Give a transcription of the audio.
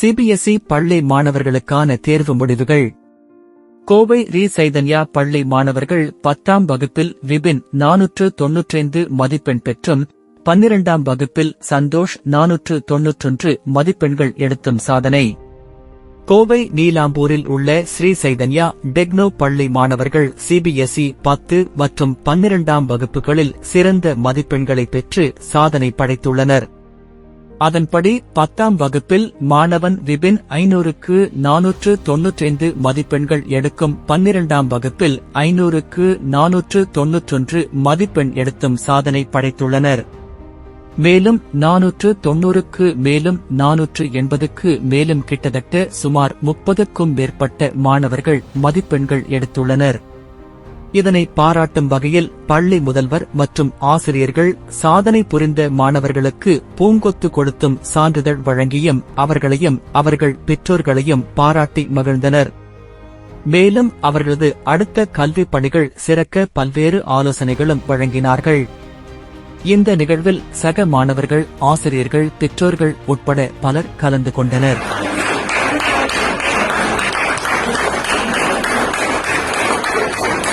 CBSE பள்ளி மாணவர்களுக்கான தேர்வு முடிவுகள். கோவை ரீ சைதன்யா பள்ளி மாணவர்கள் பத்தாம் வகுப்பில் விபின் நானூற்று தொன்னூற்றைந்து மதிப்பெண் பெற்றும் பன்னிரண்டாம் வகுப்பில் சந்தோஷ் நானூற்று தொன்னூற்றொன்று மதிப்பெண்கள் எடுத்தும் சாதனை. கோவை நீலாம்பூரில் உள்ள ஸ்ரீ சைதன்யா டெக்னோ பள்ளி மாணவர்கள் சிபிஎஸ்இ பத்து மற்றும் பன்னிரண்டாம் வகுப்புகளில் சிறந்த மதிப்பெண்களை பெற்று சாதனை படைத்துள்ளனர். அதன்படி பத்தாம் வகுப்பில் மாணவன் விபின் ஐநூறுக்கு நானூற்று தொன்னூற்றைந்து மதிப்பெண்கள் எடுக்கும். பன்னிரண்டாம் வகுப்பில் ஐநூறுக்கு நானூற்று தொன்னூற்றொன்று மதிப்பெண் எடுத்தும் சாதனை படைத்துள்ளனர். மேலும் நானூற்று தொன்னூறுக்கு மேலும் நானூற்று எண்பதுக்கு மேலும் கிட்டத்தட்ட சுமார் முப்பதுக்கும் மேற்பட்ட மாணவர்கள் மதிப்பெண்கள் எடுத்துள்ளனர். இதனை பாராட்டும் வகையில் பள்ளி முதல்வர் மற்றும் ஆசிரியர்கள் சாதனை புரிந்த மாணவர்களுக்கு பூங்கொத்து கொடுத்தும் சான்றிதழ் வழங்கியும் அவர்களையும் அவர்கள் பெற்றோர்களையும் பாராட்டி மகிழ்ந்தனர். மேலும் அவர்களது அடுத்த கல்வி பணிகள் சிறக்க பல்வேறு ஆலோசனைகளும் வழங்கினார்கள். இந்த நிகழ்வில் சக மாணவர்கள் ஆசிரியர்கள் பெற்றோர்கள் உட்பட பலர் கலந்து கொண்டனர்.